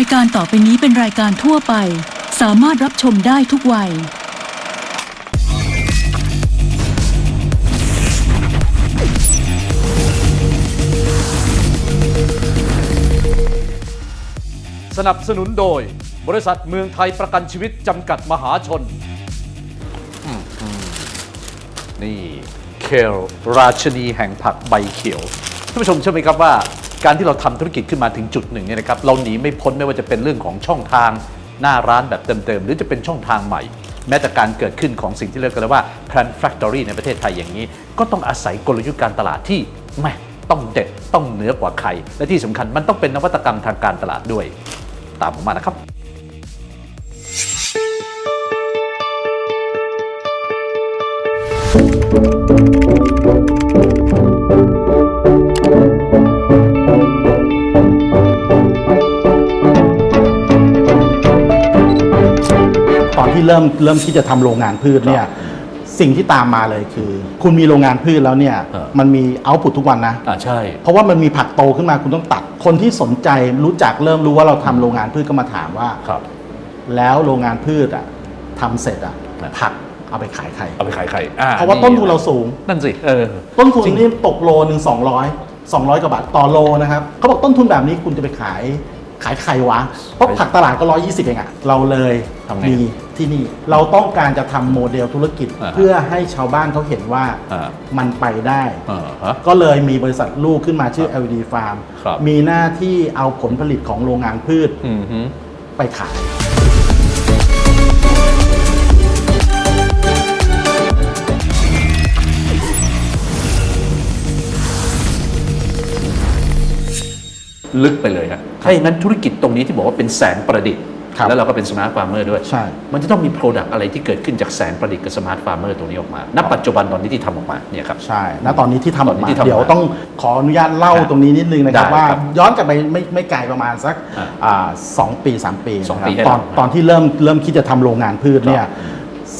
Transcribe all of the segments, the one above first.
ายการต่อไปนี้เป็นรายการทั่วไป สามารถรับชมได้ทุกวัย สนับสนุนโดย บริษัทเมืองไทยประกันชีวิตจำกัดมหาชนอืมอืมนี่เคลราชนีแห่งผักใบเขียวท่านผู้ชมเชื่อไหมครับว่า การที่เราทำธุรกิจขึ้นมาถึงจุดหนึ่งเนี่ยนะครับเราหนีไม่พ้นไม่ว่าจะเป็นเรื่องของช่องทางหน้าร้านแบบเดิมๆหรือจะเป็นช่องทางใหม่ แม้แต่การเกิดขึ้นของสิ่งที่เรียกกันว่า Plan Factory ในประเทศไทยอย่างนี้ ก็ต้องอาศัยกลยุทธ์การตลาดที่แม่ต้องเด็ดต้องเหนือกว่าใคร และที่สำคัญมันต้องเป็นนวัตกรรมทางการตลาดด้วย ตามผมมานะครับตอ ที่เริ่มเริ่มที่จะทำโรงงานพืชเนี่ยสิ่งที่ตามมาเลยคือ คุณมีโรงงานพืชแล้วเนี่ยเออ มันมีเอาพุตทุกวันนะ อ่าใช่ เพราะว่ามันมีผักโตขึ้นมาคุณต้องตัด คนที่สนใจรู้จักเริ่มรู้ว่าเราทำโรงงานพืชก็มาถามว่า ครับ แล้วโรงงานพืชอะทำเสร็จอะนะผักเอาไปขายใคร เอาไปขายใครอ่เพราะว่าต้นทุนเราสูง นั่นสิ เออ ต้นทุนนี่ตกโลหนึ่งสองร้อยสองร้อยกว่าบาทต่อโลนะครับเขาบอกต้นทุนแบบนี้คุณจะไปขาย ขายใครวะเพราะผักตลาดก็ร้อยี่สิบเองอะเราเลยทำไงมีที่นี่ เราต้องการจะทำโมเดลธุรกิจ อ่าฮะ เพื่อให้ชาวบ้านเขาเห็นว่าอ่ามันไปได้เออฮะ ก็เลยมีบริษัทลูกขึ้นมาชื่อ LED Farm ครับ มีหน้าที่เอาผลผลิตของโรงงานพืชอืมฮึ ไปขาย ลึกไปเลยฮะ ถ้าอย่างนั้นธุรกิจตรงนี้ที่บอกว่าเป็นแสงประดิษฐ์ ครับแล้วเราก็เป็นสมาร์ทฟาร์มเมอร์ด้วย ใช่ มันจะต้องมีโปรดักต์อะไรที่เกิดขึ้นจากแสงประดิษฐ์กับสมาร์ทฟาร์มเมอร์ตรงนี้ออกมา ณ ปัจจุบันตอนนี้ที่ทำออกมาเนี่ยครับ ใช่ ณ ตอนนี้ที่ทำออกตอนนี้มา ที่ทำออกมาเดี๋ยวต้องขออนุญาตเล่าครับตรงนี้นิดนึงนะครับได้ว่าครับย้อนกลับไปไม่ไม่ไกลประมาณสักอ่าอ่าสองปีสามปีสองนะครับปีให้ตอนหลังตอนที่เริ่มเริ่มคิดจะทำโรงงานพืชเนี่ย ครับ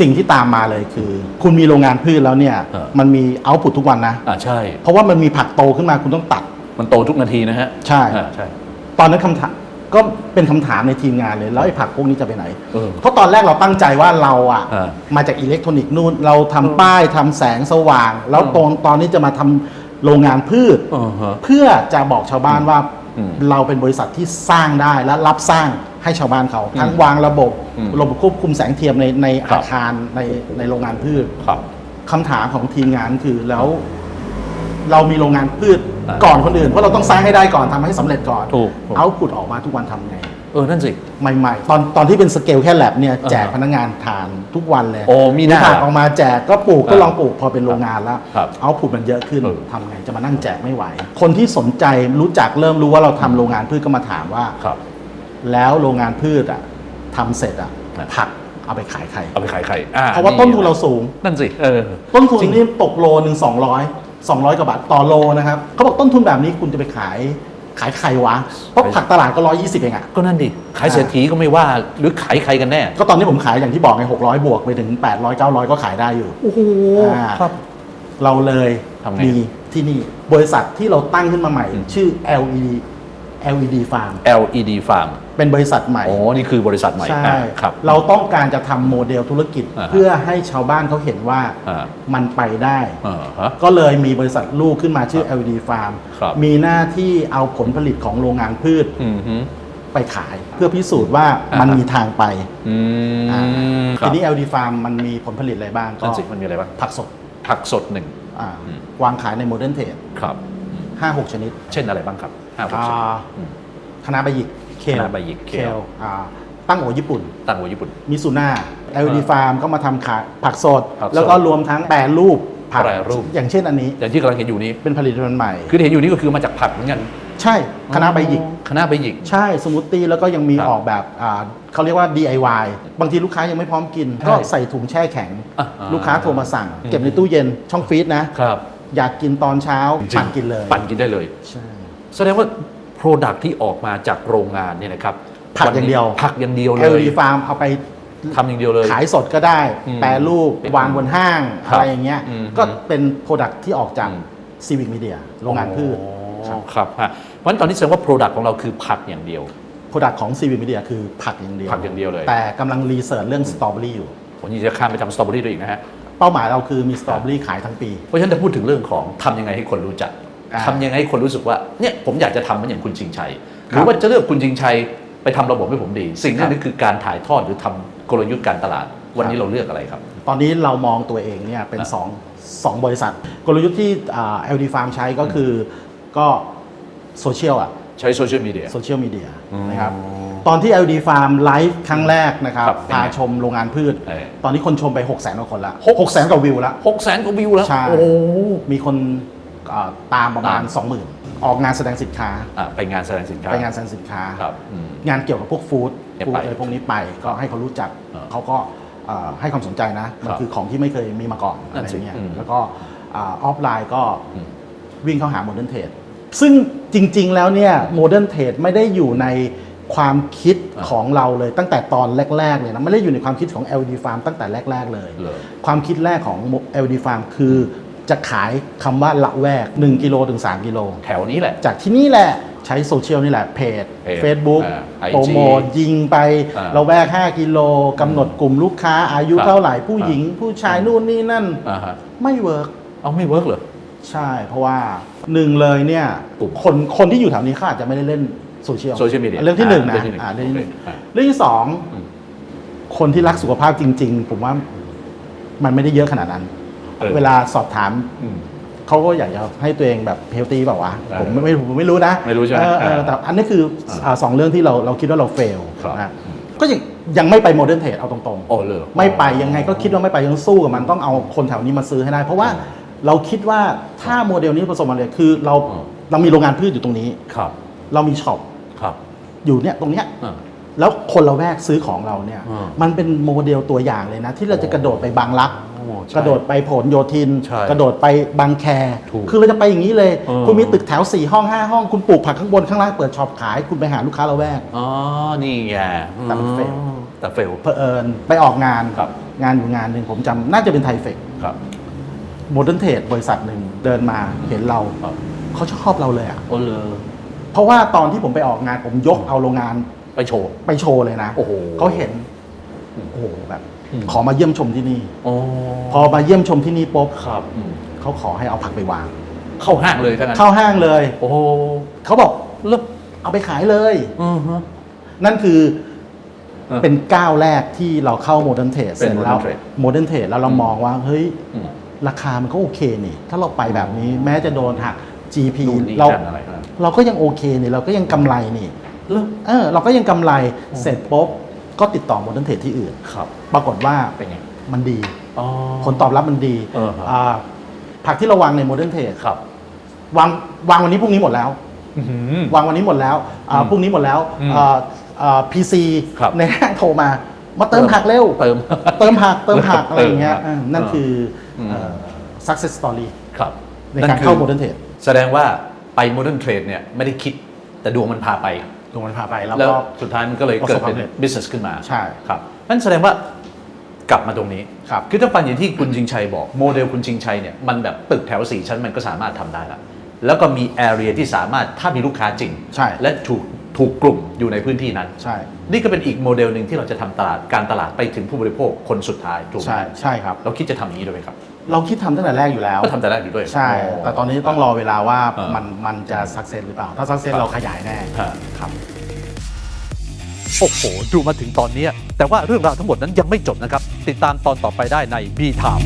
สิ่งที่ตามมาเลยคือ คุณมีโรงงานพืชแล้วเนี่ย เออ มันมีเอาพุตทุกวันนะ อ่าใช่ เพราะว่ามันมีผักโตขึ้นมาคุณต้องตัด มันโตทุกนาทีนะฮะใช่ อ่าใช่ ตอนนั้นคำถามก็เป็นคำถามในทีมงานเลยแล้วไอ้ผักพวกนี้จะไปไหน เออ เพราะตอนแรกเราตั้งใจว่าเราอะอ่ามาจากอิเล็กทรอนิกส์นู่นเราทำป้ายทำแสงสว่าง แล้วตอนตอนนี้จะมาทำโรงงานพืช อ่าฮะเพื่อจะบอกชาวบ้านว่าอืมเราเป็นบริษัทที่สร้างได้และรับสร้างให้ชาวบ้านเขาทั้งวางระบบอืมระบบควบคุมแสงเทียมในในครับอาคารในในโรงงานพืช ครับ คำถามของทีมงานคือแล้ว เรามีโรงงานพืชอ่า ก่อนคนอื่นเพราะเราต้องสร้างให้ได้ก่อนทำให้สำเร็จก่อนถูกถูกเอาพุดออกมาทุกวันทำไงเออนั่นสิใหม่ๆ ตอนตอนที่เป็นสเกลแค่แลบเนี่ยอ่าแจกพนักงานทานทุกวันเลยโอ้มีหน้าผักออกมาแจกก็ปลูกก็อ่าลองปลูกพอเป็นโรงงานแล้วครับเอาผุดมันเยอะขึ้นเออทำไงจะมานั่งแจกไม่ไหว คนที่สนใจรู้จักเริ่มรู้ว่าเราทำโรงงานพืชก็มาถามว่าครับ แล้วโรงงานพืชอะทำเสร็จอะอ่าผักเอาไปขายใครเอาไปขายใครอ่เพราะว่าต้นทุนเราสูงนั่นสิเออต้นทุนนี่ตกโลหนึ่งสองร้อย สองร้อยกว่าบาทต่อโลนะครับเขาบอกต้นทุนแบบนี้คุณจะไปขายขายใครวะเพราะขายผักตลาดก็ร้อยยี่สิบเองอะ ก็นั่นดิ ขายเศรษฐีก็ไม่ว่าหรือขายใครกันแน่ ก็ตอนนี้ผมขายอย่างที่บอกไงหกร้อยบวกไปถึงแปดร้อยเก้าร้อยก็ขายได้อยู่ โอ้โหอ่าครับ เราเลยทำไง มีที่นี่ บริษัทที่เราตั้งขึ้นมาใหม่อืมชื่อ LED LED Farm LED Farm เป็นบริษัทใหม่ โอ้นี่คือบริษัทใหม่ใช่อ่าครับ เราต้องการจะทำโมเดลธุรกิจอ่าฮะเพื่อให้ชาวบ้านเขาเห็นว่าอ่ามันไปได้เออฮะก็เลยมีบริษัทลูกขึ้นมาชื่อ LED Farm ครับมีหน้าที่เอาผลผลิตของโรงงานพืชอืมฮึไปขายเพื่อพิสูจน์ว่าอ่าฮะมันมีทางไปอืมอ่าครับทีนี้ LED Farm มันมีผลผลิตอะไรบ้างก็นั่นสิมันมีอะไรบ้างผักสดผักสดหนึ่งอ่าอืมวางขายในโมเดิร์นเทรดครับห้าหกชนิด เช่นอะไรบ้างครับ ห้าหกชนิดอ่าอืมคณะใบหยิกเคลคณะใบหยิกเคลอ่าตั้งโอญี่ปุ่น ตั้งไว้ญี่ปุ่น มิซูน่า LED Farm ก็มาทำขายผักสด ผักสดแล้วก็รวมทั้งแปรรูปผักแปรรูป อย่างเช่นอันนี้อย่างที่กำลังเห็นอยู่นี้ เป็นผลิตภัณฑ์ใหม่ คือที่เห็นอยู่นี้ก็คือมาจากผักเหมือนกันใช่คณะใบหยิก คณะใบหยิก ใช่สมูทตี้แล้วก็ยังมีครับออกแบบอ่าเขาเรียกว่า DIY บางทีลูกค้ายังไม่พร้อมกิน ใช่ก็ใส่ถุงแช่แข็ง อ่าลูกค้าโทรมาสั่ง อืม เก็บในตู้เย็นช่องฟรีซนะ ครับ อยากกินตอนเช้าปั่นกินเลยปั่นกินได้เลย ใช่ แสดงว่า Product ที่ออกมาจากโรงงานเนี่ยนะครับผักอย่างเดียว ผักอย่างเดียวเล LED ย Farm เอาไปทำอย่างเดียวเลย ขายสดก็ได้ อืมแปรรูปเป็นวางบนห้าง ครับอะไรอย่างเงี้ย อืม ก็เป็นโปรดักที่ออกจากอืม Civic Media โรงงานพืชอ๋อครับฮะเพราะฉะนั้นตอนนี้แสดงว่า Product ของเราคือผักอย่างเดียว โปรดักของ CV Media คือผักอย่างเดียวผักอย่างเดียวเลย แต่กำลังรีเสิร์ชเรื่องสตรอเบอรี่อยู่ ผมยังจะข้ามไปทำสตรอเบอรี่ด้วยอีกนะฮะ เป้าหมายเราคือมีสตรอเบอรี่ขายทั้งปี เพราะฉะนั้นถ้าพูดถึงเรื่องของทำยังไงให้คนรู้จักอ่า ทำยังไงให้คนรู้สึกว่าเนี่ยผมอยากจะทำเหมือนอย่างคุณชิงชัยหครับรือว่าจะเลือกคุณชิงชัยไปทำระบบให้ผมดี สิ่งครันี้บนี่คือการถ่ายทอดหรือทำกลยุทธ์การตลาด วันนี้ครับเราเลือกอะไรครับ ตอนนี้เรามองตัวเองเนี่ยเป็นอะสองสองบริษัท กลยุทธ์ที่อ่า LD Farm ใช้ก็คือก็โซเชียลอะใช้โซเชียลมีเดียโซเชียลมีเดียอืมนะครับตอนที่ LD Farm ไลฟ์ครั้งแรกนะครับครับเป็นไงพาชมโรงงานพืชเออตอนนี้คนชมไป 6 0 0 0 0 0กว่าคนละหก6 0 0 0 0 กว่าวิวแล้วหกแสนกว่าวิวแล้วใช่โอ้โหมีคนอ่า ตามประมาณตาม20,000 ออกงานแสดงสินค้าอะไปงานแสดงสินค้าไปงานแสดงสินค้า ครับอืม งานเกี่ยวกับพวกฟู้ดเนี่ยฟู้ดไปอะไรพวกนี้ไปก็ให้เขารู้จักเออเขาก็เอ่อให้ความสนใจนะ มันครับคือของที่ไม่เคยมีมาก่อนนั่อะไรนสิเงี้ยอืมแล้วก็อาออฟไลน์ก็อืม วิ่งเข้าหาโมเดิร์นเทรดซึ่งจริงๆแล้วเนี่ยโมเดิร์นเทรดไม่ได้อยู่ในความคิดอ่าของเราเลยตั้งแต่ตอนแรก ๆ เลยนะ ไม่ได้อยู่ในความคิดของ LD Farm ตั้งแต่แรก ๆ เลยเหรอความคิดแรกของ LD Farm คือ จะขายคำว่าละแวก 1 กิโลถึง 3 กิโล แถวนี้แหละ จากที่นี่แหละใช้โซเชียลนี่แหละเพจ เพจ Facebook อ่า IG โปรโมทยิงไปอ่าเราแวก 5 กิโลกำหนดกลุ่มลูกค้าอายุครับเท่าไหร่ผู้หญิง ผู้ชายนู่นนี่นั่นอ่าฮะ ไม่เวิร์กเอาไม่เวิร์กเหรอ ใช่ เพราะว่าหนึ่งเลยเนี่ยกลุ่ม คนคนที่อยู่แถวนี้เขาอาจจะไม่ได้เล่นโซเชียล Social media เรื่องที่หนึ่งนะอ่าเรื่องที่หนึ่งอ่าเรื่องที่หนึ่งโอเคอ่าเรื่องที่สองอืม คนที่รักสุขภาพจริง ๆ ผมว่ามันไม่ได้เยอะขนาดนั้น เออเวลาสอบถามอืม เขาก็อยากจะให้ตัวเองแบบเฮลตี้เปล่าวะเออผมไม่ไม่ผมไม่รู้นะไม่รู้ใช่ไหมเออเออเออแต่อันนี้คืออ่าสองเรื่องที่เราเราคิดว่าเราเฟลครับ นะก็ยังยังไม่ไปโมเดิร์นเทรดเอาตรงโอ้เลย ๆ ไม่ไปยังไงก็คิดว่าไม่ไปยังสู้กับมันต้องเอาคนแถวนี้มาซื้อให้ได้ เพราะว่าเราคิดว่าถ้าโมเดลนี้ประสบความสำเร็จคือเราอืมเรามีโรงงานพืชอยู่ตรงนี้ ครับเรามีช็อปครับอยู่เนี่ยตรงเนี้ย อ่า แล้วคนเราแวกซื้อของเราเนี่ยอืมมันเป็นโมเดลตัวอย่างเลยนะ ที่เราจะกระโดดไปบางรักโอ้ใช่ กระโดดไปผลโยธิน ใช่กระโดดไปบางแค ถูกคือเราจะไปอย่างนี้เลย เออ คุณมีตึกแถว 4 ห้อง 5 ห้อง คุณปลูกผักข้างบนข้างล่างเปิดช็อปขาย คุณไปหาลูกค้าเราแวก อ๋อ นี่ไงแต่มัน fail อืมแต่เฟล เพอเอิญไปออกงานครับ งานอยู่งานหนึ่งผมจำน่าจะเป็นไทเฟกครับ โมเดิร์นเทรดบริษัทหนึ่งเดินมาเห็นเราครับ เขาชอบเราเลยอะโอ้เลยเพราะว่าตอนที่ผมไปออกงานผมยกเอาโรงงานไปโชว์ ไปโชว์เลยนะโอ้โห เขาเห็นโอ้โหแบบอืม ขอมาเยี่ยมชมที่นี่โอ้พอมาเยี่ยมชมที่นี่ปุ๊บครับอืมเขาขอให้เอาผักไปวาง เข้าห้างเลยทั้งนั้นเข้าห้างเลย โอ้โหเขาบอกเลิกเอาไปขายเลย อือฮะ นั่นคือเออเป็นก้าวแรกที่เราเข้าโมเดิร์นเทรดเป็นเสร็จแล้ว modern trade โมเดิร์นเทรดแล้วเราอืมมองว่า เฮ้ย อืม ราคามันก็โอเคนี่ ถ้าเราไปแบบนี้แม้จะโดนหัก GP นู่นนี่เรานั่นอะไรครับเราก็ยังโอเคนี่ เราก็ยังกำไรนี่ เลิก เออเราก็ยังกำไรเสร็จปุ๊บ ก็ติดต่อโมเดิร์นเทรดที่อื่น ครับ ปรากฏว่าเป็นไง มันดี อ๋อ ผลตอบรับมันดีเออครับาผักที่เราวางในโมเดิร์นเทรดครับ วางวางวันนี้พรุ่งนี้หมดแล้ว อื้อหือ วางวันนี้หมดแล้วอ่าอืมพรุ่งนี้หมดแล้วอืมอ่าอ่าพีซีครับ ในห้างโทรมา มาเติมผักเร็ว เติม เติมผักเติมผักอะไรอย่างเงี้ยเติมอ่านั่นคืออม เอ่อ success story ครับในการเข้าโมเดิร์นเทรด แสดงว่าไปโมเดิร์นเทรดเนี่ยไม่ได้คิดแต่ดวงมันพาไป ตรงมันพาไปแล้วแล้วก็ สุดท้ายมันก็เลยประเกิสดบความเป็นสำเร็จ business ขึ้นมาใช่ครับนั่นแสดงว่ากลับมาตรงนี้ครับ คือถ้าฟังอย่างที่คุณชิงชัยบอกโมเดลคุณชิงชัยเนี่ยมันแบบตึกแถวสี่ชั้นมันก็สามารถทำได้ละแล้วก็มีแอเรียที่สามารถถ้ามีลูกค้าจริง ใช่และถูกถูกกลุ่มอยู่ในพื้นที่นั้น ใช่นี่ก็เป็นอีกโมเดลหนึ่งที่เราจะทำตลาดการตลาดไปถึงผู้บริโภคคนสุดท้ายถูกไหมใช่ใช่ครับ เราคิดจะทำอย่างนี้ด้วยไหมครับ เราคิดทำตั้งแต่แรกอยู่แล้ว ก็ทำแต่แรกอยู่ด้วย ใช่ แต่ตอนนี้ต้องรอเวลาว่าเออ มันมันจะ success หรือเปล่า ถ้า success เราขยายแน่ฮะ ครับ โอ้โห ดูมาถึงตอนเนี้ยแต่ว่าเรื่องราวทั้งหมดนั้นยังไม่จบนะครับ ติดตามตอนต่อไปได้ใน B Time